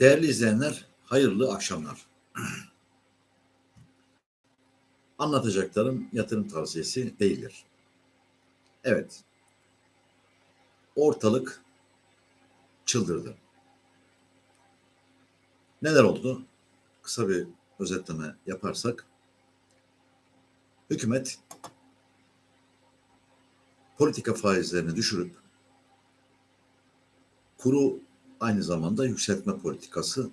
Değerli izleyenler, hayırlı akşamlar. Anlatacaklarım yatırım tavsiyesi değildir. Evet, ortalık çıldırdı. Neler oldu? Kısa bir özetleme yaparsak, hükümet politika faizlerini düşürüp kuru aynı zamanda yükseltme politikası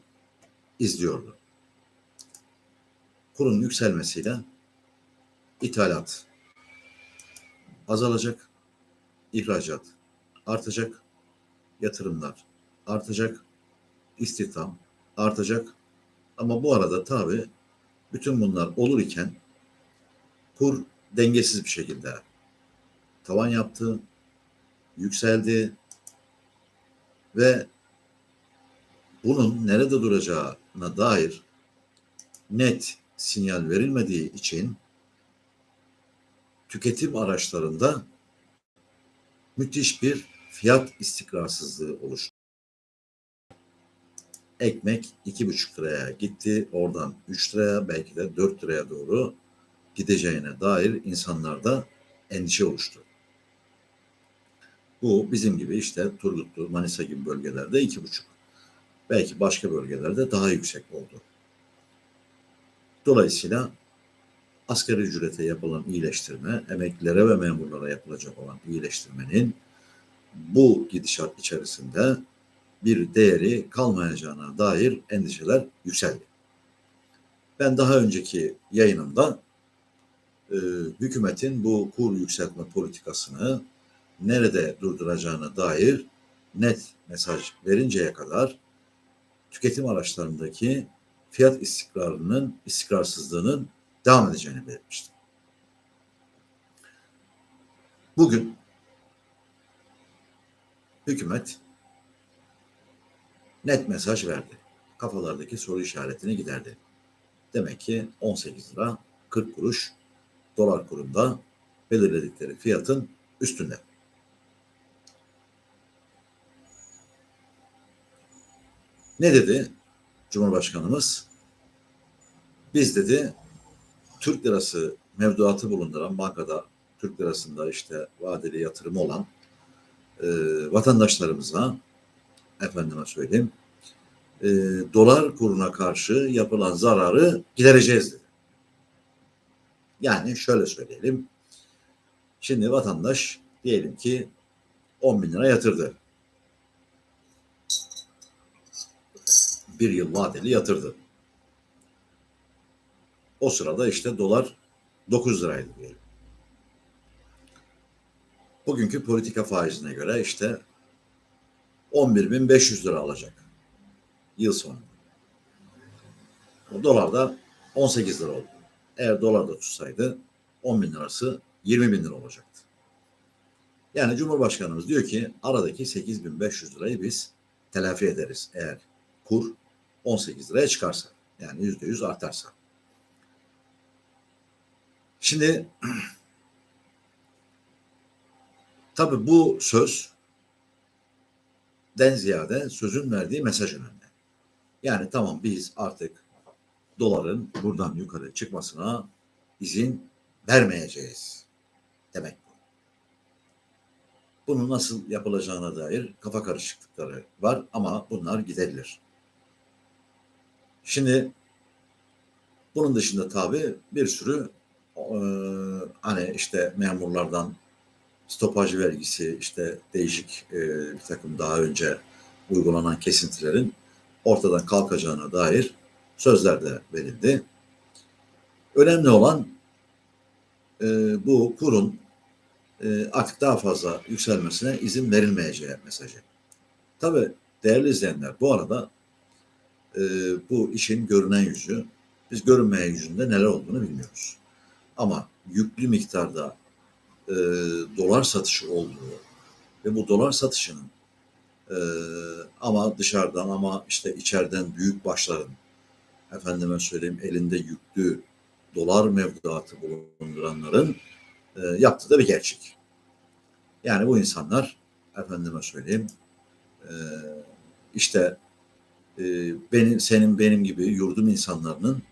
izliyordu. Kurun yükselmesiyle ithalat azalacak, ihracat artacak, yatırımlar artacak, istihdam artacak. Ama bu arada tabi bütün bunlar olur iken kur dengesiz bir şekilde tavan yaptı, yükseldi ve bunun nerede duracağına dair net sinyal verilmediği için tüketim araçlarında müthiş bir fiyat istikrarsızlığı oluştu. Ekmek iki buçuk liraya gitti. Oradan üç liraya belki de dört liraya doğru gideceğine dair insanlarda endişe oluştu. Bu bizim gibi işte Turgutlu, Manisa gibi bölgelerde iki buçuk. Belki başka bölgelerde daha yüksek oldu. Dolayısıyla asgari ücrete yapılan iyileştirme, emeklilere ve memurlara yapılacak olan iyileştirmenin bu gidişat içerisinde bir değeri kalmayacağına dair endişeler yükseldi. Ben daha önceki yayınımda e, hükümetin bu kur yükseltme politikasını nerede durduracağına dair net mesaj verinceye kadar tüketim araçlarındaki fiyat istikrarının, istikrarsızlığının devam edeceğini belirtmiştim. Bugün hükümet net mesaj verdi. Kafalardaki soru işaretini giderdi. Demek ki 18 lira 40 kuruş dolar kurunda belirledikleri fiyatın üstünde. Ne dedi Cumhurbaşkanımız? Biz dedi Türk lirası mevduatı bulunduran bankada Türk lirasında işte vadeli yatırımı olan e, vatandaşlarımıza efendime söyleyeyim e, dolar kuruna karşı yapılan zararı gidereceğiz dedi. Yani şöyle söyleyelim. Şimdi vatandaş diyelim ki 10 bin lira yatırdı. Bir yıl vadeli yatırdı. O sırada işte dolar 9 liraydı diyelim. Bugünkü politika faizine göre işte 11.500 lira alacak yıl sonu. O dolar da 18 lira oldu. Eğer dolar da tutsaydı 10 bin lirası 20 bin lira olacaktı. Yani Cumhurbaşkanımız diyor ki aradaki 8500 lirayı biz telafi ederiz eğer kur 18 liraya çıkarsa. Yani %100 artarsa. Şimdi tabii bu söz den ziyade sözün verdiği mesaj önemli. Yani tamam biz artık doların buradan yukarı çıkmasına izin vermeyeceğiz demek bu. Bunun nasıl yapılacağına dair kafa karışıklıkları var ama bunlar giderilir. Şimdi bunun dışında tabi bir sürü e, hani işte memurlardan stopaj vergisi işte değişik e, bir takım daha önce uygulanan kesintilerin ortadan kalkacağına dair sözler de verildi. Önemli olan e, bu kurun e, artık daha fazla yükselmesine izin verilmeyeceği mesajı. Tabi değerli izleyenler bu arada e, bu işin görünen yüzü biz görünmeyen yüzünde neler olduğunu bilmiyoruz. Ama yüklü miktarda e, dolar satışı olduğu ve bu dolar satışının e, ama dışarıdan ama işte içeriden büyük başların efendime söyleyeyim elinde yüklü dolar mevduatı bulunduranların e, yaptığı da bir gerçek. Yani bu insanlar efendime söyleyeyim e, işte e, benim senin benim gibi yurdum insanlarının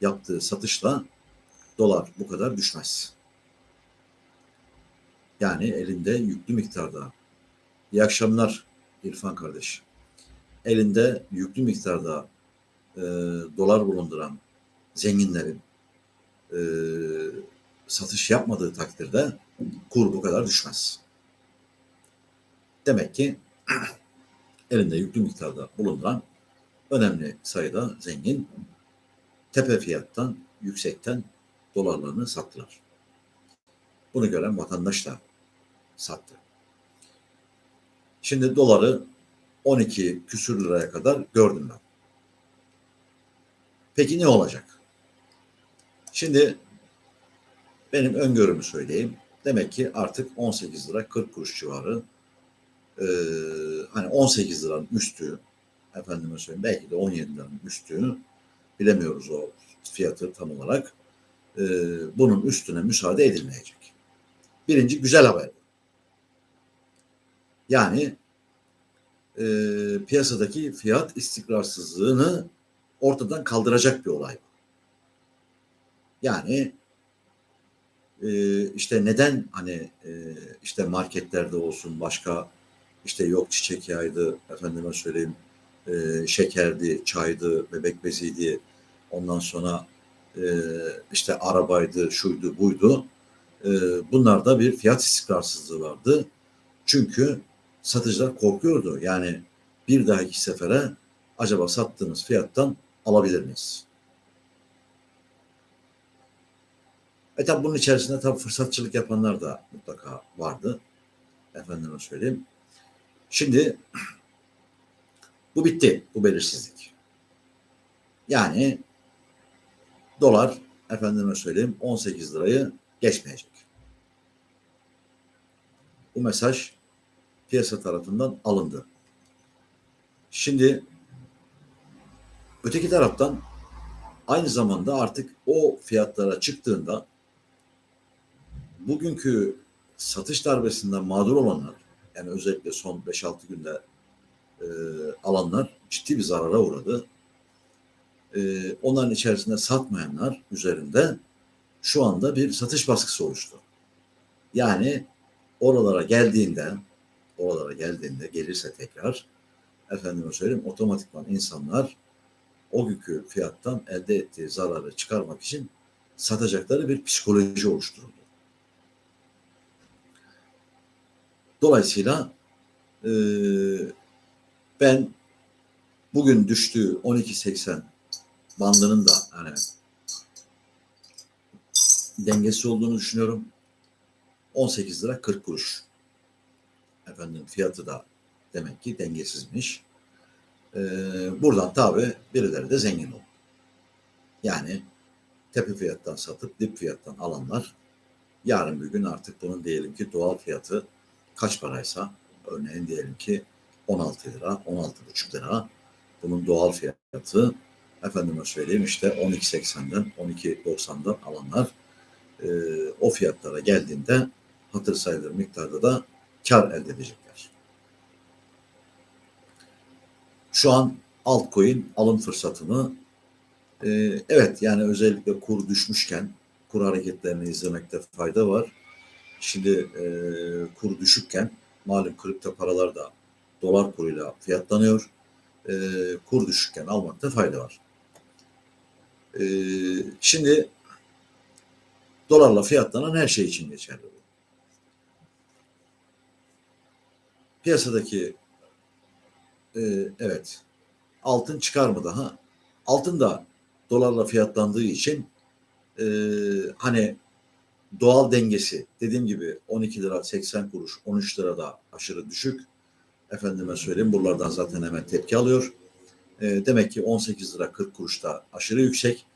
yaptığı satışla dolar bu kadar düşmez. Yani elinde yüklü miktarda. İyi akşamlar İrfan kardeş. Elinde yüklü miktarda e, dolar bulunduran zenginlerin e, satış yapmadığı takdirde kur bu kadar düşmez. Demek ki elinde yüklü miktarda bulunduran önemli sayıda zengin tepe fiyattan, yüksekten dolarlarını sattılar. Bunu gören vatandaş da sattı. Şimdi doları 12 küsür liraya kadar gördüm ben. Peki ne olacak? Şimdi benim öngörümü söyleyeyim. Demek ki artık 18 lira 40 kuruş civarı e, hani 18 liranın üstü efendime söyleyeyim belki de 17 liranın üstü bilemiyoruz o fiyatı tam olarak e, bunun üstüne müsaade edilmeyecek. Birinci güzel haber. Yani e, piyasadaki fiyat istikrarsızlığını ortadan kaldıracak bir olay bu. Yani e, işte neden hani e, işte marketlerde olsun başka işte yok çiçek yağıydı efendime söyleyeyim e, şekerdi, çaydı, bebek beziydi ondan sonra e, işte arabaydı, şuydu, buydu. E, bunlarda bir fiyat istikrarsızlığı vardı. Çünkü satıcılar korkuyordu. Yani bir dahaki sefere acaba sattığımız fiyattan alabilir miyiz? E tabi bunun içerisinde tabi fırsatçılık yapanlar da mutlaka vardı. Efendime söyleyeyim. Şimdi bu bitti. Bu belirsizlik. Yani dolar efendime söyleyeyim 18 lirayı geçmeyecek. Bu mesaj piyasa tarafından alındı. Şimdi öteki taraftan aynı zamanda artık o fiyatlara çıktığında bugünkü satış darbesinden mağdur olanlar yani özellikle son 5-6 günde e, alanlar ciddi bir zarara uğradı. E, onların içerisinde satmayanlar üzerinde şu anda bir satış baskısı oluştu. Yani oralara geldiğinde oralara geldiğinde gelirse tekrar efendime söyleyeyim otomatikman insanlar o günkü fiyattan elde ettiği zararı çıkarmak için satacakları bir psikoloji oluşturuldu. Dolayısıyla e, ben bugün düştüğü 12.80 bandının da hani dengesi olduğunu düşünüyorum. 18 lira 40 kuruş. Efendim fiyatı da demek ki dengesizmiş. Ee, buradan tabi birileri de zengin oldu. Yani tepe fiyattan satıp dip fiyattan alanlar yarın bir gün artık bunun diyelim ki doğal fiyatı kaç paraysa örneğin diyelim ki 16 lira, 16,5 lira bunun doğal fiyatı efendime söyleyeyim işte 12.80'den 12.90'dan alanlar e, o fiyatlara geldiğinde hatır sayılır miktarda da kar elde edecekler. Şu an altcoin alım fırsatını e, evet yani özellikle kur düşmüşken kur hareketlerini izlemekte fayda var. Şimdi e, kur düşükken malum kripto paralar da dolar kuruyla fiyatlanıyor. E, kur düşükken almakta fayda var. E, şimdi dolarla fiyatlanan her şey için geçerli bu. Piyasadaki e, evet altın çıkar mı daha? Altın da dolarla fiyatlandığı için e, hani doğal dengesi dediğim gibi 12 lira 80 kuruş 13 lira da aşırı düşük. Efendime söyleyeyim buralardan zaten hemen tepki alıyor. E, demek ki 18 lira 40 kuruş da aşırı yüksek.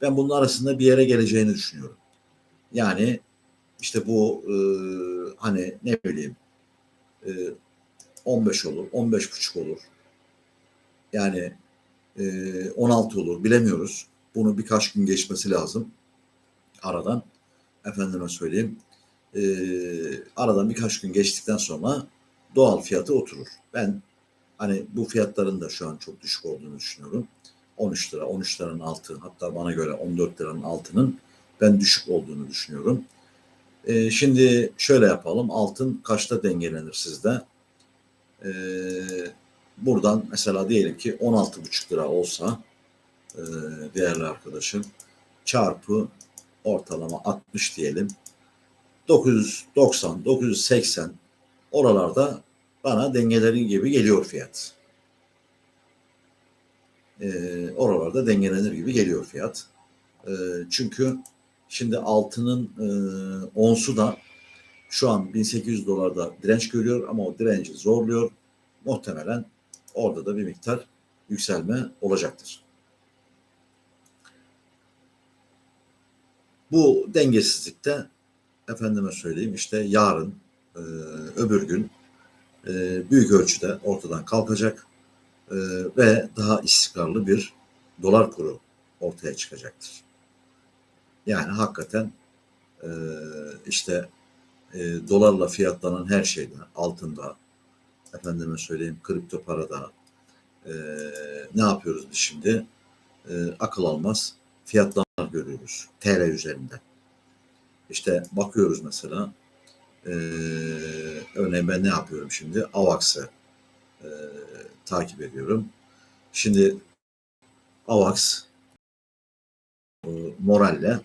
Ben bunun arasında bir yere geleceğini düşünüyorum. Yani işte bu e, hani ne bileyim e, 15 olur, 15 buçuk olur. Yani e, 16 olur bilemiyoruz. Bunu birkaç gün geçmesi lazım aradan efendime söyleyeyim e, aradan birkaç gün geçtikten sonra doğal fiyatı oturur. Ben Hani bu fiyatların da şu an çok düşük olduğunu düşünüyorum. 13 lira, 13 liranın altı hatta bana göre 14 liranın altının ben düşük olduğunu düşünüyorum. Ee, şimdi şöyle yapalım. Altın kaçta dengelenir sizde? Ee, buradan mesela diyelim ki 16,5 lira olsa e, değerli arkadaşım çarpı ortalama 60 diyelim. 990, 980 oralarda bana dengeleri gibi geliyor fiyat. Ee, oralarda dengelenir gibi geliyor fiyat. Ee, çünkü şimdi altının e, onsu da şu an 1800 dolarda direnç görüyor ama o direnci zorluyor. Muhtemelen orada da bir miktar yükselme olacaktır. Bu dengesizlikte efendime söyleyeyim işte yarın e, öbür gün e, büyük ölçüde ortadan kalkacak e, ve daha istikrarlı bir dolar kuru ortaya çıkacaktır. Yani hakikaten e, işte dolarla fiyatlanan her şeyde altında efendime söyleyeyim kripto parada e, ne yapıyoruz biz şimdi? Akıl almaz fiyatlar görüyoruz TL üzerinde. İşte bakıyoruz mesela e, örneğin ben ne yapıyorum şimdi? AVAX'ı e, takip ediyorum. Şimdi AVAX e, moralle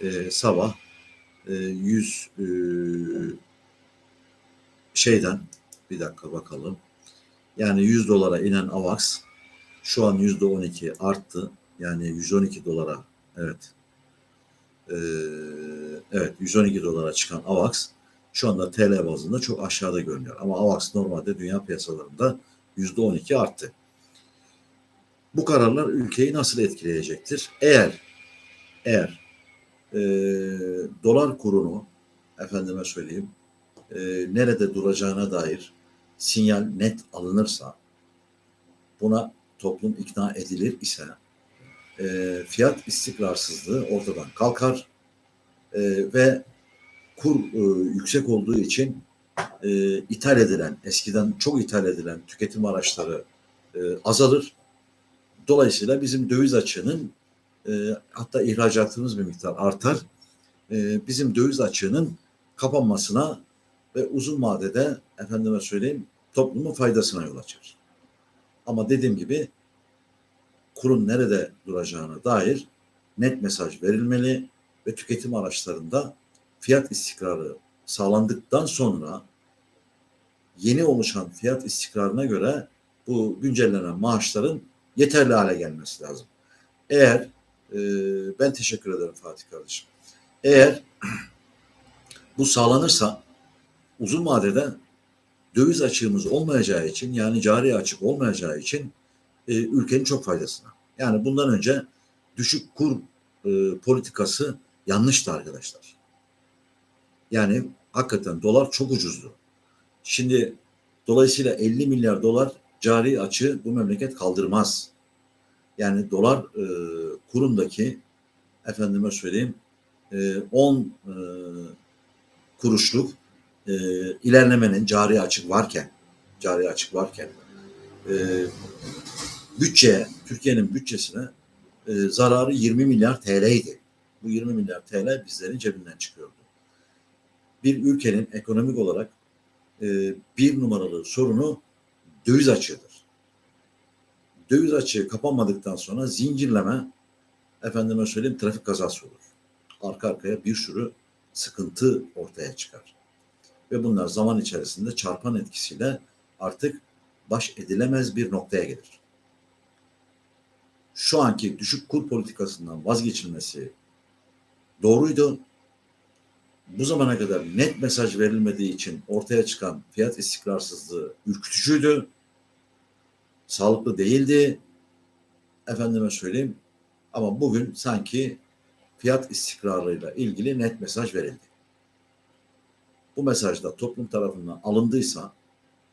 e, sabah e, 100 e, şeyden bir dakika bakalım. Yani 100 dolara inen AVAX şu an yüzde 12 arttı. Yani 112 dolara evet. Ee, evet 112 dolara çıkan AVAX şu anda TL bazında çok aşağıda görünüyor. Ama AVAX normalde dünya piyasalarında yüzde 12 arttı. Bu kararlar ülkeyi nasıl etkileyecektir? Eğer eğer e, dolar kurunu efendime söyleyeyim e, nerede duracağına dair sinyal net alınırsa buna toplum ikna edilir ise e, fiyat istikrarsızlığı ortadan kalkar e, ve kur e, yüksek olduğu için e, ithal edilen, eskiden çok ithal edilen tüketim araçları e, azalır. Dolayısıyla bizim döviz açığının e, hatta ihracatımız bir miktar artar. E, bizim döviz açığının kapanmasına ve uzun vadede efendime söyleyeyim toplumun faydasına yol açar. Ama dediğim gibi kurun nerede duracağına dair net mesaj verilmeli ve tüketim araçlarında fiyat istikrarı sağlandıktan sonra yeni oluşan fiyat istikrarına göre bu güncellenen maaşların yeterli hale gelmesi lazım. Eğer e, ben teşekkür ederim Fatih kardeşim. Eğer bu sağlanırsa uzun vadede döviz açığımız olmayacağı için yani cari açık olmayacağı için e, ülkenin çok faydasına. Yani bundan önce düşük kur e, politikası yanlıştı arkadaşlar. Yani hakikaten dolar çok ucuzdu. Şimdi dolayısıyla 50 milyar dolar cari açı bu memleket kaldırmaz. Yani dolar e, kurundaki efendime söyleyeyim e, 10 e, kuruşluk e, ilerlemenin cari açık varken cari açık varken e, bütçeye Türkiye'nin bütçesine e, zararı 20 milyar TL idi. Bu 20 milyar TL bizlerin cebinden çıkıyordu. Bir ülkenin ekonomik olarak e, bir numaralı sorunu döviz açığıdır. Döviz açığı kapanmadıktan sonra zincirleme efendime söyleyeyim trafik kazası olur. Arka arkaya bir sürü sıkıntı ortaya çıkar. Ve bunlar zaman içerisinde çarpan etkisiyle artık baş edilemez bir noktaya gelir. Şu anki düşük kur politikasından vazgeçilmesi doğruydu. Bu zamana kadar net mesaj verilmediği için ortaya çıkan fiyat istikrarsızlığı ürkütücüydü. Sağlıklı değildi. Efendime söyleyeyim. Ama bugün sanki fiyat istikrarıyla ilgili net mesaj verildi. Bu mesaj da toplum tarafından alındıysa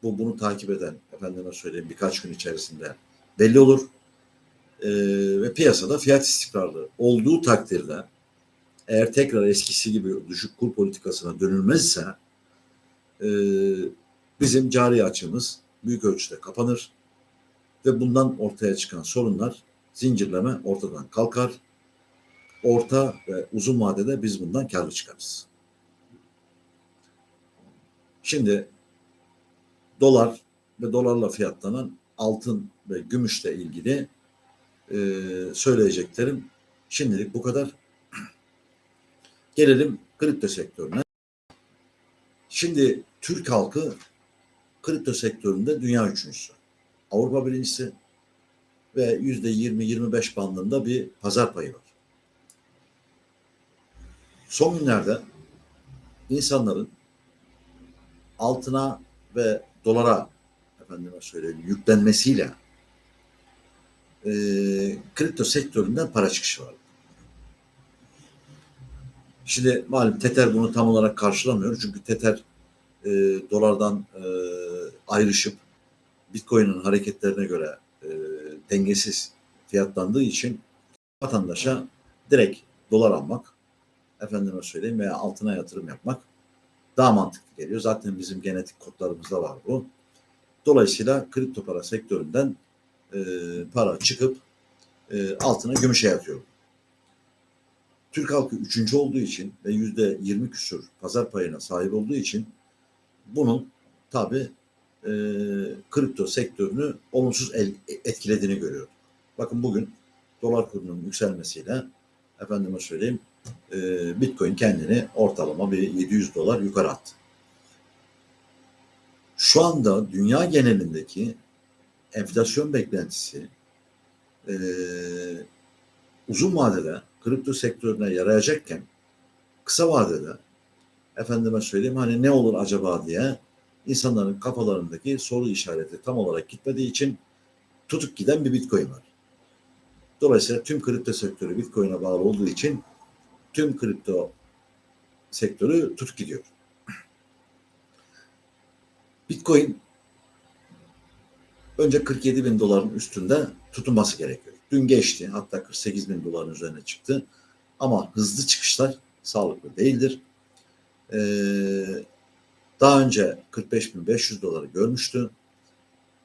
bu bunu takip eden efendime söyleyeyim birkaç gün içerisinde belli olur. Ee, ve piyasada fiyat istikrarlı olduğu takdirde eğer tekrar eskisi gibi düşük kur politikasına dönülmezse e, bizim cari açımız büyük ölçüde kapanır ve bundan ortaya çıkan sorunlar zincirleme ortadan kalkar. Orta ve uzun vadede biz bundan karlı çıkarız. Şimdi dolar ve dolarla fiyatlanan altın ve gümüşle ilgili e, söyleyeceklerim şimdilik bu kadar. Gelelim kripto sektörüne. Şimdi Türk halkı kripto sektöründe dünya üçüncüsü. Avrupa birincisi ve yüzde 20-25 bandında bir pazar payı var. Son günlerde insanların altına ve dolara efendime söyleyeyim yüklenmesiyle e, kripto sektöründen para çıkışı var. Şimdi malum Tether bunu tam olarak karşılamıyor. Çünkü Tether e, dolardan e, ayrışıp Bitcoin'in hareketlerine göre e, dengesiz fiyatlandığı için vatandaşa direkt dolar almak, efendime söyleyeyim veya altına yatırım yapmak daha mantıklı geliyor. Zaten bizim genetik kodlarımızda var bu. Dolayısıyla kripto para sektöründen e, para çıkıp e, altına gümüşe yatıyor. Türk halkı üçüncü olduğu için ve yüzde yirmi küsur pazar payına sahip olduğu için bunun tabi e, kripto sektörünü olumsuz el, etkilediğini görüyor. Bakın bugün dolar kurunun yükselmesiyle efendime söyleyeyim e, Bitcoin kendini ortalama bir 700 dolar yukarı attı. Şu anda dünya genelindeki enflasyon beklentisi e, uzun vadede kripto sektörüne yarayacakken kısa vadede efendime söyleyeyim hani ne olur acaba diye insanların kafalarındaki soru işareti tam olarak gitmediği için tutup giden bir bitcoin var. Dolayısıyla tüm kripto sektörü bitcoin'e bağlı olduğu için tüm kripto sektörü tutup gidiyor. Bitcoin önce 47 bin doların üstünde tutunması gerekiyor. Dün geçti hatta 48 bin doların üzerine çıktı. Ama hızlı çıkışlar sağlıklı değildir. Ee, daha önce 45.500 doları görmüştü.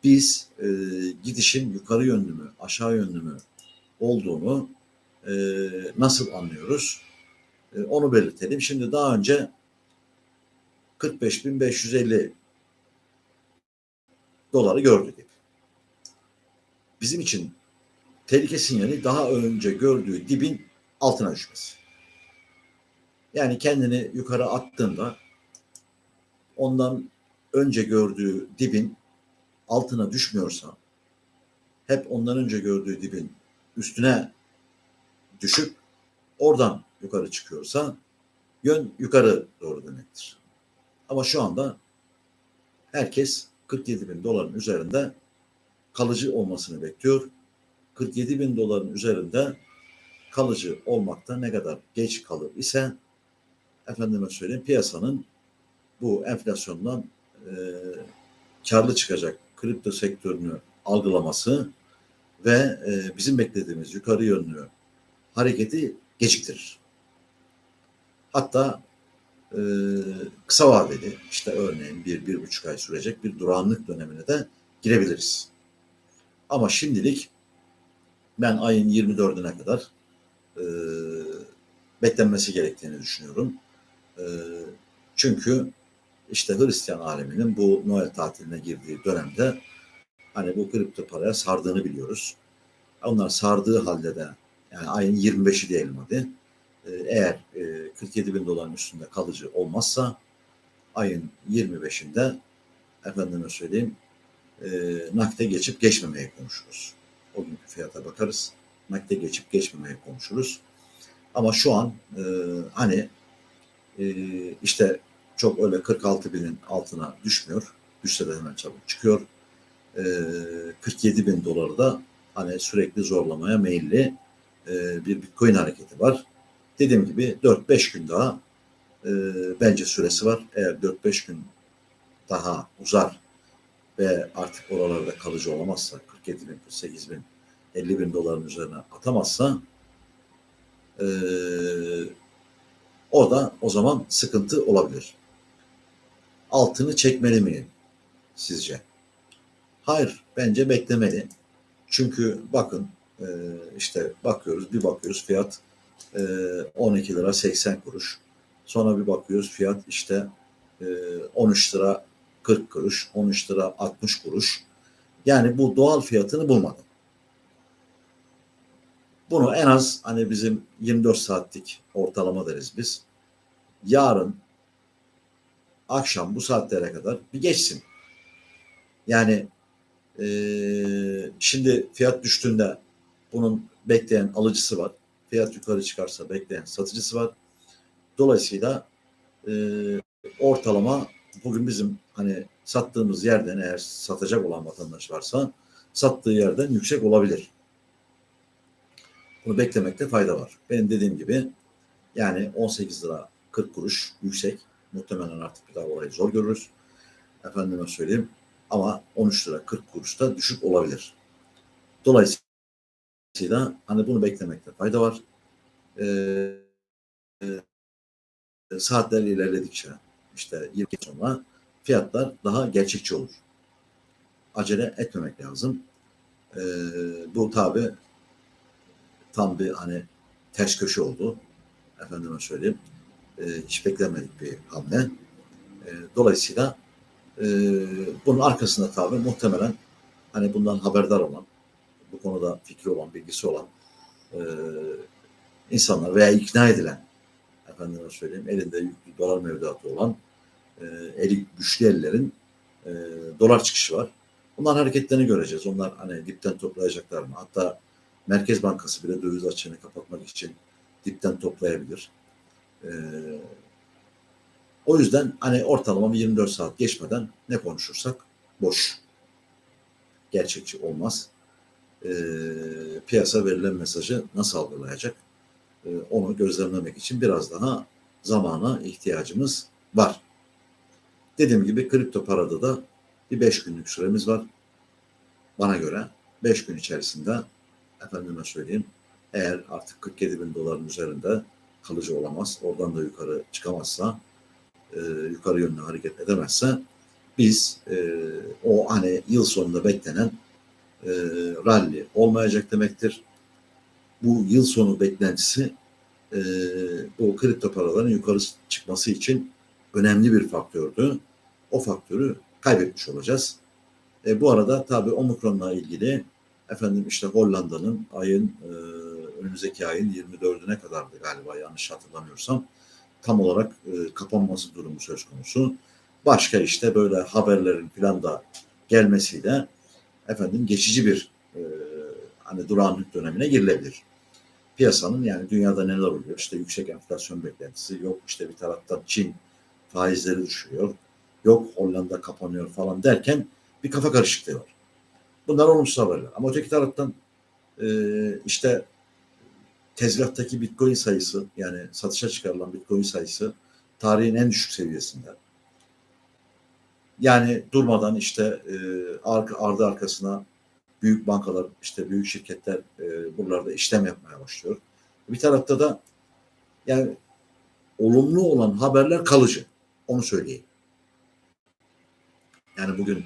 Biz e, gidişin yukarı yönlü mü aşağı yönlü mü olduğunu e, nasıl anlıyoruz? E, onu belirtelim. Şimdi daha önce 45.550 doları gördük. Bizim için tehlike sinyali daha önce gördüğü dibin altına düşmesi. Yani kendini yukarı attığında ondan önce gördüğü dibin altına düşmüyorsa hep ondan önce gördüğü dibin üstüne düşüp oradan yukarı çıkıyorsa yön yukarı doğru demektir. Ama şu anda herkes 47 bin doların üzerinde kalıcı olmasını bekliyor. 47 bin doların üzerinde kalıcı olmakta ne kadar geç kalır ise efendime söyleyeyim piyasanın bu enflasyondan e, karlı çıkacak kripto sektörünü algılaması ve e, bizim beklediğimiz yukarı yönlü hareketi geciktirir. Hatta e, kısa vadeli işte örneğin bir, bir buçuk ay sürecek bir durağanlık dönemine de girebiliriz. Ama şimdilik ben ayın 24'üne kadar e, beklenmesi gerektiğini düşünüyorum. E, çünkü işte Hristiyan aleminin bu Noel tatiline girdiği dönemde hani bu kripto paraya sardığını biliyoruz. Onlar sardığı halde de yani ayın 25'i diyelim hadi. E, eğer e, 47 bin doların üstünde kalıcı olmazsa ayın 25'inde efendime söyleyeyim e, nakde geçip geçmemeye konuşuruz. O günkü fiyata bakarız. Nakde geçip geçmemeye konuşuruz. Ama şu an e, hani e, işte çok öyle 46 binin altına düşmüyor. Düşse de hemen çabuk çıkıyor. E, 47 bin doları da hani sürekli zorlamaya meyilli e, bir bitcoin hareketi var. Dediğim gibi 4-5 gün daha e, bence süresi var. Eğer 4-5 gün daha uzar ve artık oralarda kalıcı olamazsa 47 bin, 48 bin, 50 bin doların üzerine atamazsa e, o da o zaman sıkıntı olabilir. Altını çekmeli miyim sizce? Hayır, bence beklemeli. Çünkü bakın e, işte bakıyoruz, bir bakıyoruz fiyat e, 12 lira 80 kuruş. Sonra bir bakıyoruz fiyat işte e, 13 lira 40 kuruş, 13 lira 60 kuruş. Yani bu doğal fiyatını bulmadı. Bunu en az hani bizim 24 saatlik ortalama deriz biz. Yarın akşam bu saatlere kadar bir geçsin. Yani e, şimdi fiyat düştüğünde bunun bekleyen alıcısı var. Fiyat yukarı çıkarsa bekleyen satıcısı var. Dolayısıyla e, ortalama bugün bizim hani sattığımız yerden eğer satacak olan vatandaş varsa sattığı yerden yüksek olabilir. Bunu beklemekte fayda var. Benim dediğim gibi yani 18 lira 40 kuruş yüksek. Muhtemelen artık bir daha orayı zor görürüz. Efendime söyleyeyim. Ama 13 lira 40 kuruş da düşük olabilir. Dolayısıyla hani bunu beklemekte fayda var. Ee, e, saatler ilerledikçe işte 20 sonra fiyatlar daha gerçekçi olur. Acele etmemek lazım. Ee, bu tabi tam bir hani ters köşe oldu. Efendime söyleyeyim. E, hiç beklemedik bir hamle. E, dolayısıyla e, bunun arkasında tabi muhtemelen hani bundan haberdar olan, bu konuda fikri olan, bilgisi olan e, insanlar veya ikna edilen efendime söyleyeyim elinde yüklü dolar mevduatı olan e, eli güçlü ellerin e, dolar çıkışı var. Bunların hareketlerini göreceğiz. Onlar hani dipten toplayacaklar mı? Hatta Merkez Bankası bile döviz açığını kapatmak için dipten toplayabilir. Ee, o yüzden hani ortalama 24 saat geçmeden ne konuşursak boş. Gerçekçi olmaz. Ee, piyasa verilen mesajı nasıl algılayacak? Ee, onu gözlemlemek için biraz daha zamana ihtiyacımız var. Dediğim gibi kripto parada da bir 5 günlük süremiz var. Bana göre 5 gün içerisinde efendime söyleyeyim eğer artık 47 bin doların üzerinde kalıcı olamaz, oradan da yukarı çıkamazsa, e, yukarı yönlü hareket edemezse biz e, o hani yıl sonunda beklenen e, rally olmayacak demektir. Bu yıl sonu beklentisi e, bu kripto paraların yukarı çıkması için önemli bir faktördü. O faktörü kaybetmiş olacağız. E, bu arada tabii omikronla ilgili efendim işte Hollanda'nın ayın e, önümüzdeki ayın 24'üne kadardı galiba yanlış hatırlamıyorsam tam olarak e, kapanması durumu söz konusu. Başka işte böyle haberlerin falan da gelmesiyle efendim geçici bir e, hani durağanlık dönemine girilebilir. Piyasanın yani dünyada neler oluyor? İşte yüksek enflasyon beklentisi yok işte bir taraftan Çin faizleri düşüyor. Yok Hollanda kapanıyor falan derken bir kafa karışıklığı var. Bunlar olumsuz haberler. Ama öteki taraftan e, işte tezgahtaki bitcoin sayısı yani satışa çıkarılan bitcoin sayısı tarihin en düşük seviyesinde. Yani durmadan işte e, arka, ardı arkasına büyük bankalar, işte büyük şirketler e, buralarda işlem yapmaya başlıyor. Bir tarafta da yani olumlu olan haberler kalıcı. Onu söyleyeyim. Yani bugün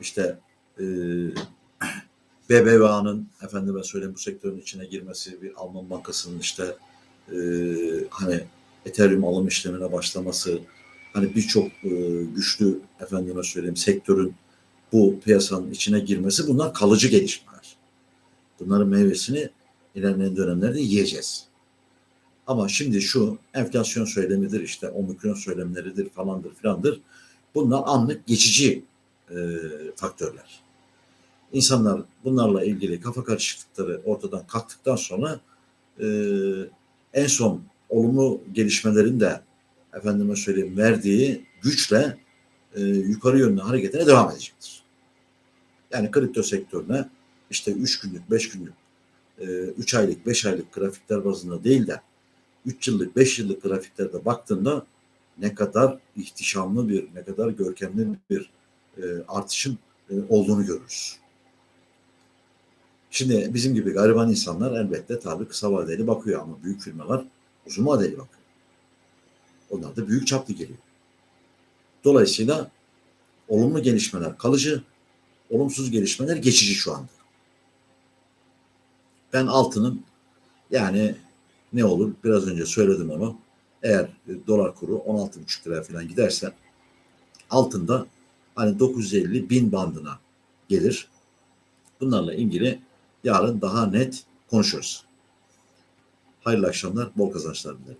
işte e, BBVA'nın efendime söyleyeyim bu sektörün içine girmesi, bir Alman bankasının işte e, hani Ethereum alım işlemine başlaması, hani birçok e, güçlü efendime söyleyeyim sektörün bu piyasanın içine girmesi bunlar kalıcı gelişmeler. Bunların meyvesini ilerleyen dönemlerde yiyeceğiz. Ama şimdi şu enflasyon söylemidir işte omikron söylemleridir falandır filandır. Bunlar anlık geçici e, faktörler. İnsanlar bunlarla ilgili kafa karışıklıkları ortadan kalktıktan sonra e, en son olumlu gelişmelerin de efendime söyleyeyim verdiği güçle e, yukarı yönlü hareketine devam edecektir. Yani kripto sektörüne işte 3 günlük, 5 günlük, 3 e, aylık, 5 aylık grafikler bazında değil de 3 yıllık, 5 yıllık grafiklerde baktığında ne kadar ihtişamlı bir, ne kadar görkemli bir e, artışın e, olduğunu görürüz. Şimdi bizim gibi gariban insanlar elbette tabii kısa vadeli bakıyor ama büyük firmalar uzun vadeli bakıyor. Onlar da büyük çaplı geliyor. Dolayısıyla olumlu gelişmeler kalıcı, olumsuz gelişmeler geçici şu anda. Ben altının yani ne olur biraz önce söyledim ama eğer e, dolar kuru 16,5 liraya falan giderse altında hani 950 bin bandına gelir. Bunlarla ilgili yarın daha net konuşuruz. Hayırlı akşamlar, bol kazançlar dilerim.